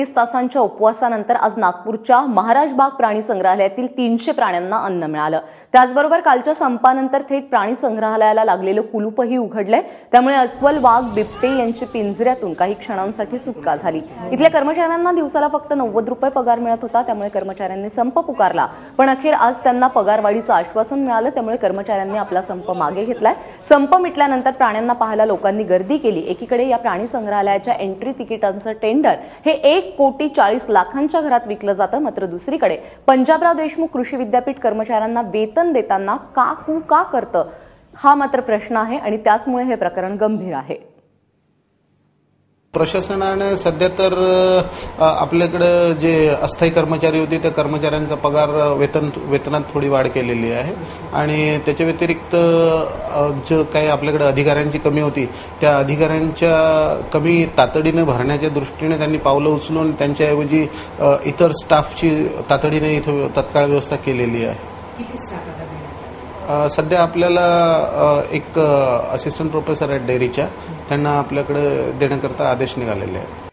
छत्तीस तासांच्या उपवासानंतर आज नागपूरच्या महाराज बाग प्राणी संग्रहालयातील तीनशे प्राण्यांना अन्न मिळालं. त्याचबरोबर कालच्या संपानंतर थेट प्राणी संग्रहालयाला लागलेलं कुलूपही उघडलंय. त्यामुळे अस्वल वाघ बिबटे यांची पिंजऱ्यातून काही क्षणांसाठी सुटका झाली. इथल्या कर्मचाऱ्यांना दिवसाला फक्त नव्वद रुपये पगार मिळत होता त्यामुळे कर्मचाऱ्यांनी संप पुकारला. पण अखेर आज त्यांना पगारवाढीचं आश्वासन मिळालं त्यामुळे कर्मचाऱ्यांनी आपला संप मागे घेतलाय. संप मिटल्यानंतर प्राण्यांना पाहायला लोकांनी गर्दी केली. एकीकडे या प्राणी संग्रहालयाच्या एंट्री तिकिटांचं टेंडर हे एक कोटी चाळीस लाखांच्या घरात विकलं जातं मात्र दुसरीकडे पंजाबराव देशमुख कृषी विद्यापीठ कर्मचाऱ्यांना वेतन देताना का कू का करतं? हा मात्र प्रश्न आहे आणि त्याचमुळे हे प्रकरण गंभीर आहे. प्रशासनाने सध्या तर आपल्याकडं जे अस्थायी कर्मचारी होते त्या कर्मचाऱ्यांचा पगार वेतन वेतनात थोडी वाढ केलेली आहे. आणि त्याच्या व्यतिरिक्त जे काही आपल्याकडे अधिकाऱ्यांची कमी होती त्या अधिकाऱ्यांच्या कमी तातडीने भरण्याच्या दृष्टीने त्यांनी पावलं उचलून त्यांच्याऐवजी इतर स्टाफची तातडीने इथं तत्काळ व्यवस्था केलेली आहे. सध्या आपल्याला एक असिस्टंट प्रोफेसर आहेत डेअरीच्या. त्यांना आपल्याकडे देण्याकरता आदेश निघालेले आहेत.